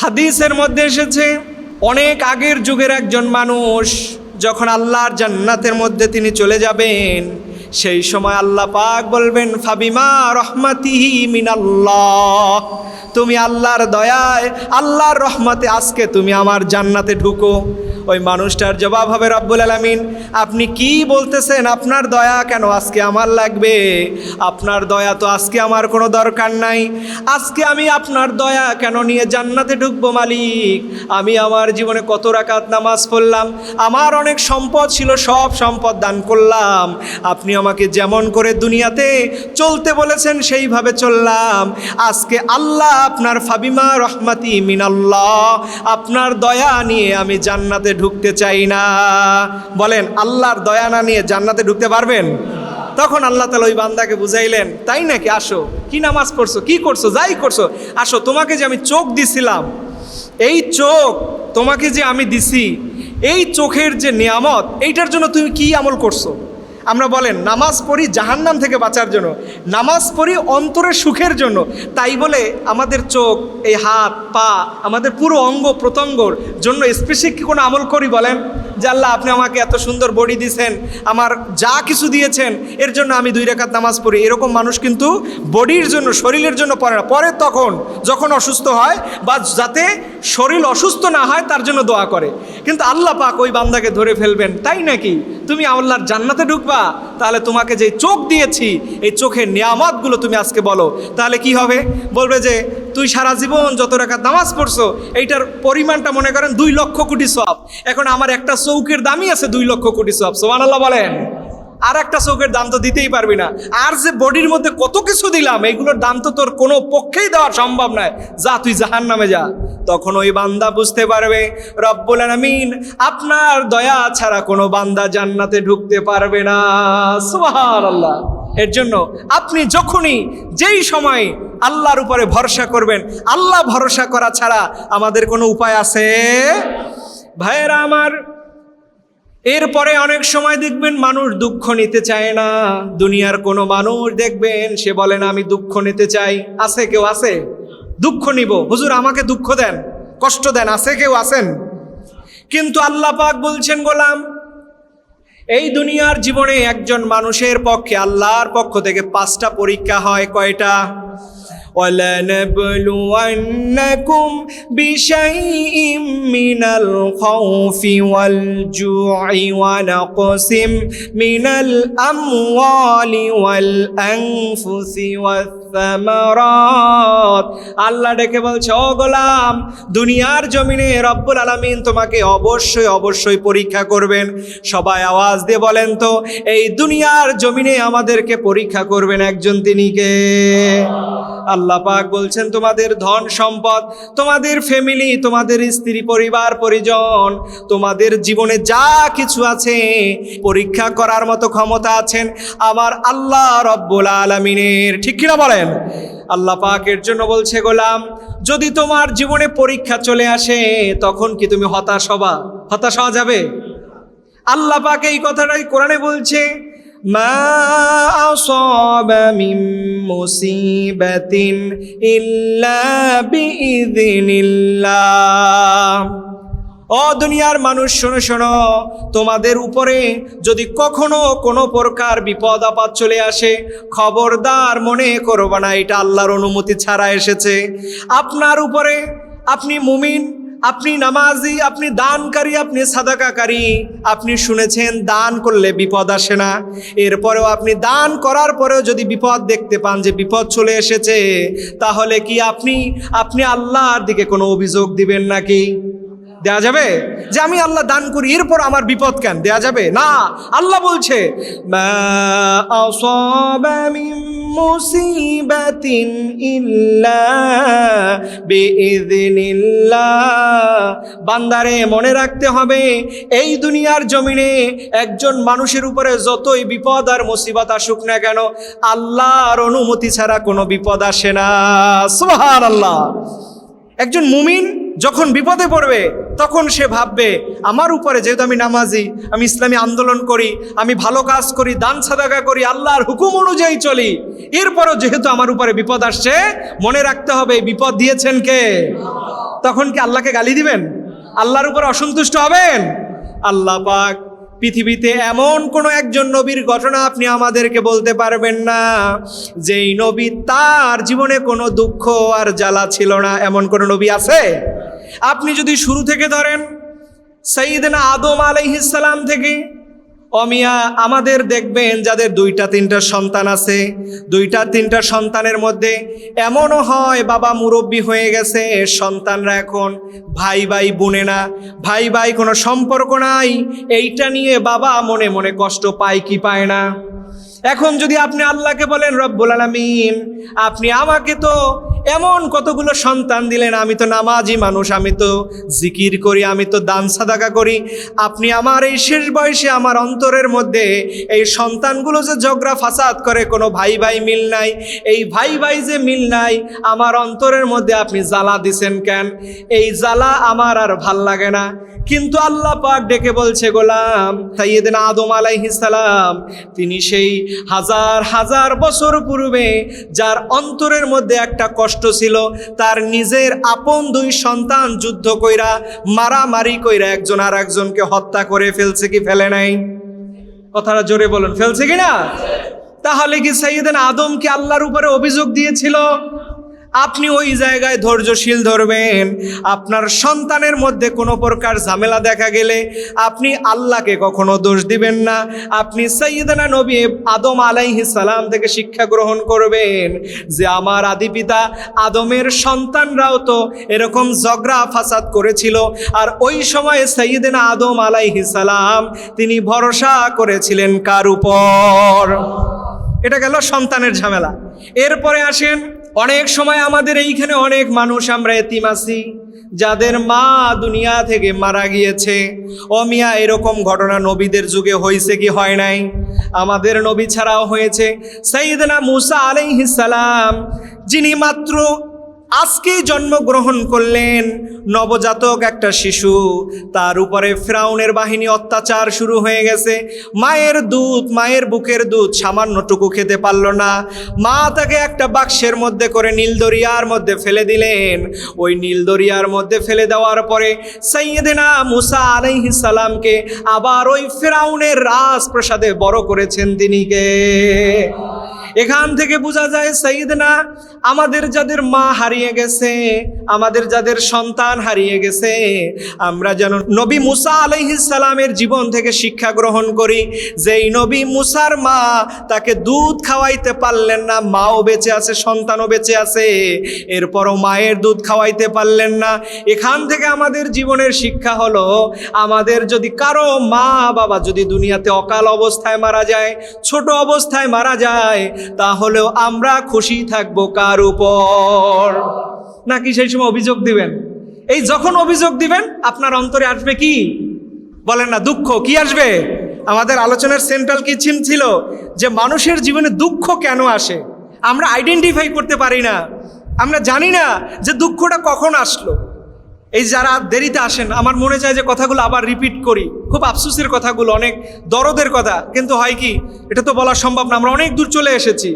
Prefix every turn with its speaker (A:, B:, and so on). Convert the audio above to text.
A: হাদিসের মধ্যে এসেছে, অনেক আগের যুগের একজন মানুষ যখন আল্লাহর জান্নাতের মধ্যে তিনি চলে যাবেন, সেই সময় আল্লাহ পাক বলবেন, ফাবিমা রহমাতিহি মিনাল্লাহ তুমি আল্লাহর দয়ায়, আল্লাহর রহমতে আজকে তুমি আমার জান্নাতে ঢুকো। ওই মানুষটার জবাব হবে রব্বুল আলমিন। আপনি কি বলতেছেন? আপনার দয়া কেন আজকে আমার লাগবে? আপনার দয়া তো আজকে আমার কোনো দরকার নাই। আজকে আমি আপনার দয়া কেন নিয়ে জান্নাতে ঢুকবো, মালিক? আমি আমার জীবনে কত রাকাত নামাজ পড়লাম, আমার অনেক সম্পদ ছিল, সব সম্পদ দান করলাম। আপনি আমাকে যেমন করে দুনিয়াতে চলতে বলেছেন, সেইভাবে চললাম। আজকে আল্লাহ আপনার ফাবিমা রহমাতি মিনাল্লাহ, আপনার দয়া নিয়ে আমি জান্নাতে ঢুকতে চাই না। বলেন, আল্লাহর দয়া না নিয়ে জান্নাতে ঢুকতে পারবেন? তখন আল্লাহ তালা ওই বান্দাকে বুঝাইলেন, তাই নাকি? আসো, কি নামাজ করছ কি করছ? যাই করছ। আসো, তোমাকে যে আমি চোখ দিছিলাম, এই চোখ তোমাকে যে আমি দিছি, এই চোখের যে নিয়ামত, এইটার জন্য তুমি কি আমল করছ? আমরা বলেন, নামাজ পড়ি জাহান্নাম থেকে বাঁচার জন্য, নামাজ পড়ি অন্তরের সুখের জন্য। তাই বলে আমাদের চোখ, এই হাত, পা, আমাদের পুরো অঙ্গ প্রত্যঙ্গর জন্য স্পেশিক কি কোনো আমল করি বলেন? যে আল্লাহ আপনি আমাকে এত সুন্দর বডি দিয়েছেন আমার যা কিছু দিয়েছেন, এর জন্য আমি দুই রেখাত নামাজ পড়ি। এরকম মানুষ কিন্তু বডির জন্য, শরীরের জন্য পড়ে না। পরে তখন, যখন অসুস্থ হয় বা যাতে শরীর অসুস্থ না হয়, তার জন্য দোয়া করে। কিন্তু আল্লাহ পাক ওই বান্দাকে ধরে ফেলবেন, তাই নাকি? তুমি আল্লাহর জান্নাতে ঢুকবা, তাহলে তোমাকে যে চোখ দিয়েছি, এই চোখের নিয়ামতগুলো তুমি আজকে বলো। তাহলে কি হবে? বলবে যে তুই সারা জীবন যত টাকা নামাজ পড়ছো, এইটার পরিমাণটা মনে করেন দুই লক্ষ কোটি সব এখন আমার একটা চৌকের দামই আছে দুই লক্ষ কোটি সব সোমান আল্লাহ বলেন। আর একটা চৌকের দাম তো দিতেই পারবি না। আর যে বডির মধ্যে কত কিছু দিলাম, এইগুলোর দাম তো তোর কোনো পক্ষেই দেওয়া সম্ভব নয়। যা, তুই জাহান নামে যা। তখন ওই বান্দা বুঝতে পারবে, রব্বুল আমিন আপনার দয়া ছাড়া কোনো বান্দা জান্নাতে ঢুকতে পারবে না। সুবহানাল্লাহ। এর জন্য আপনি যখনই যেই সময় আল্লাহর উপরে ভরসা করবেন, আল্লাহ ভরসা করা ছাড়া আমাদের কোনো উপায় আছে? ভাইয়েরা আমার, এরপরে অনেক সময় দেখবেন মানুষ দুঃখ নিতে চায় না। দুনিয়ার কোনো মানুষ দেখবেন, সে বলে, না, আমি দুঃখ নিতে চাই। আছে কেউ আছে? দুঃখ নিব। হুজুর, আমাকে দুঃখ দেন, কষ্ট দেন, আছে কেউ আছেন? কিন্তু আল্লাহ পাক বলছেন, গোলাম এই দুনিয়ার জীবনে একজন মানুষের পক্ষে আল্লাহর পক্ষ থেকে পাঁচটা পরীক্ষা হয় কয়টা ولنبلونكم بشيء من الخوف والجوع ونقص من الأموال والأنفس والثمرات আল্লাহ ডেকে বলছে, ও গোলাম, দুনিয়ার জমিনে রব্বুল আলামিন তোমাকে অবশ্যই অবশ্যই পরীক্ষা করবেন। সবাই আওয়াজ দিয়ে বলেন তো, এই দুনিয়ার জমিনে আমাদেরকে পরীক্ষা করবেন একজন তিনি কে? আল্লাহ পাক বলছেন, তোমাদের ধন সম্পদ, তোমাদের ফ্যামিলি তোমাদের স্ত্রী, পরিবার, পরিজন, তোমাদের জীবনে যা কিছু আছে, পরীক্ষা করার মতো ক্ষমতা আছেন আমার আল্লাহ রব্বুল আলমিনের। ঠিক কিনা বলেন, আল্লাহ পাকের জন্য বলছে, গোলাম, যদি তোমার জীবনে পরীক্ষা চলে আসে, তখন কি তুমি হতাশ হবা? হতাশ হওয়া যাবে? আল্লাহ পাক এই কথাটাই কোরআনে বলছে, মা বিইذনিল্লাহ ও দুনিয়ার মানুষ, শোনো শোনো। তোমাদের উপরে যদি কখনো কোনো প্রকার বিপদ, আপদ চলে আসে, খবরদার মনে করব না, এটা আল্লাহর অনুমতি ছাড়া এসেছে। আপনার উপরে আপনি মুমিন, আপনি নামাজি, আপনি দানকারী, আপনি সাদাকাকারী। আপনি শুনেছেন, দান করলে বিপদ আসে না। এরপরেও আপনি দান করার পরেও যদি বিপদ দেখতে পান যে বিপদ চলে এসেছে, তাহলে কি আপনি আপনি আল্লাহর দিকে কোনো অভিযোগ দিবেন নাকি? দেয়া যাবে? যে আমি আল্লাহ দান করি, এরপর আমার বিপদ কেন? দেয়া যাবে? না, আল্লাহ বলছে ইল্লা বান্দারে, মনে রাখতে হবে, এই দুনিয়ার জমিনে একজন মানুষের উপরে যতই বিপদ আর মুসিবত আসুক না কেন, আল্লাহর অনুমতি ছাড়া কোনো বিপদ আসে না। সুবহানাল্লাহ। একজন মুমিন যখন বিপদে পড়বে, তখন সে ভাববে, আমার উপরে যেহেতু আমি নামাজি, আমি ইসলামী আন্দোলন করি, আমি ভালো কাজ করি, দান সাদাকা করি, আল্লাহর হুকুম অনুযায়ী চলি, এরপরও যেহেতু আমার উপরে বিপদ আসছে, মনে রাখতে হবে বিপদ দিয়েছেন কে? তখন কি আল্লাহকে গালি দিবেন? আল্লাহর উপর অসন্তুষ্ট হবেন? আল্লাহ পাক পৃথিবীতে এমন কোনো একজন নবীর ঘটনা আপনি আমাদেরকে বলতে পারবেন না, যেই নবী তার জীবনে কোনো দুঃখ আর জ্বালা ছিল না, এমন কোনো নবী আছে? আপনি যদি শুরু থেকে ধরেন সঈদনা আদম আলাইহিসালাম থেকে, অমিয়া আমাদের দেখবেন যাদের দুইটা তিনটা সন্তান আছে, দুইটা তিনটা সন্তানের মধ্যে এমনও হয় বাবা মুরব্বী হয়ে গেছে, সন্তানরা এখন ভাই ভাই বোনে না, ভাই ভাই কোনো সম্পর্ক নাই, এইটা নিয়ে বাবা মনে মনে কষ্ট পায় কি পায় না। এখন যদি আপনি আল্লাহকে বলেন, রব্বুল আলামিন, আপনি আমাকে তো এমন কতগুলো সন্তান দিলেন, আমি তো নামাজি মানুষ, আমি তো জিকির করি, আমি তো দান সাদাকা করি। আপনি আমার এই শেষ বয়সে, আমার অন্তরের মধ্যে এই সন্তানগুলো যে ঝগড়া ফাসাদ করে, কোনো ভাই ভাই মিল নাই। এই ভাই ভাই যে মিল নাই, আমার অন্তরের মধ্যে আপনি জ্বালা দিছেন কেন? এই জ্বালা আমার আর ভালো লাগে না। কিন্তু আল্লাহ পাক ডেকে বলছে, গোলাম সাইয়েদিন আদম আলাইহিস সালাম, তিনি সেই হাজার হাজার বছর পূর্বে যার অন্তরের মধ্যে একটা কষ্ট ছিল, তার নিজের আপন দুই সন্তান যুদ্ধ কইরা, মারামারি কইরা একজন আর একজনকে হত্যা করে ফেলছে কি ফেলে নাই? কথাটা জোরে বলুন, ফেলছে কি না? তাহলে কি সাইয়েদিন আদমকে আল্লাহর উপরে অভিযোগ দিয়েছিল? আপনি ওই জায়গায় ধৈর্যশীল ধরবেন। আপনার সন্তানের মধ্যে কোনো প্রকার ঝামেলা দেখা গেলে আপনি আল্লাহকে কখনো দোষ দিবেন না। আপনি সৈয়দনা নবী আদম আলাইহি সালাম থেকে শিক্ষা গ্রহণ করবেন যে আমার আদি পিতা আদমের সন্তানরাও তো এরকম ঝগড়া, ফাসাদ করেছিল। আর ওই সময়ে সৈয়দনা আদম আলাইহি সালাম তিনি ভরসা করেছিলেন কার উপর? এটা গেল সন্তানের ঝামেলা। এরপরে আসেন অনেক সময় আমাদের এইখানে অনেক মানুষ, আমরা এতিম আছি, যাদের মা দুনিয়া থেকে মারা গিয়েছে। অমিয়া এরকম ঘটনা নবীদের যুগে হয়েছে কি হয় নাই? আমাদের নবী ছাড়াও হয়েছে। সাইদনা মুসা আলাইহিস যিনি মাত্র আজকেই জন্মগ্রহণ করলেন নবজাতক একটা শিশু। তার উপরে ফ্রাউনের বাহিনী অত্যাচার শুরু হয়ে গেছে। মায়ের দুধ, মায়ের বুকের দুধ সামান্যটুকু খেতে পারল না। মা তাকে একটা বাক্সের মধ্যে করে নীলদরিয়ার মধ্যে ফেলে দিলেন। ওই নীলদরিয়ার মধ্যে ফেলে দেওয়ার পরে সৈয়দেনা মুসা আলাইহিস সালামকে আবার ওই ফ্রাউনের রাজপ্রসাদে বড় করেছেন তিনি কে? এখান থেকে বোঝা যায় সঈদ সাইদনা আমাদের যাদের মা হারিয়ে গেছে, আমাদের যাদের সন্তান হারিয়ে গেছে, আমরা যেন নবী মুসা সালামের জীবন থেকে শিক্ষা গ্রহণ করি। যেই নবী মুসার মা তাকে দুধ খাওয়াইতে পারলেন না, মাও বেঁচে আছে, সন্তানও বেঁচে আছে, এরপরও মায়ের দুধ খাওয়াইতে পারলেন না। এখান থেকে আমাদের জীবনের শিক্ষা হলো, আমাদের যদি কারও মা বাবা যদি দুনিয়াতে অকাল অবস্থায় মারা যায়, ছোট অবস্থায় মারা যায় তাহলেও আমরা খুশি থাকব কার উপর? নাকি সেই সময় অভিযোগ দিবেন? এই যখন অভিযোগ দিবেন, আপনার অন্তরে আসবে কি? বলেন না, দুঃখ। কি আসবে? আমাদের আলোচনার সেন্ট্রাল কি ছিন ছিল যে মানুষের জীবনে দুঃখ কেন আসে? আমরা আইডেন্টিফাই করতে পারি না। আমরা জানি না যে দুঃখটা কখন আসলো। এই যারা দেরিতে আসেন, আমার মনে চায় যে কথাগুলো আবার রিপিট করি। খুব আফসুসের কথাগুলো, অনেক দরদের কথা। কিন্তু হয় কি, এটা তো বলা সম্ভব না, আমরা অনেক দূর চলে এসেছি।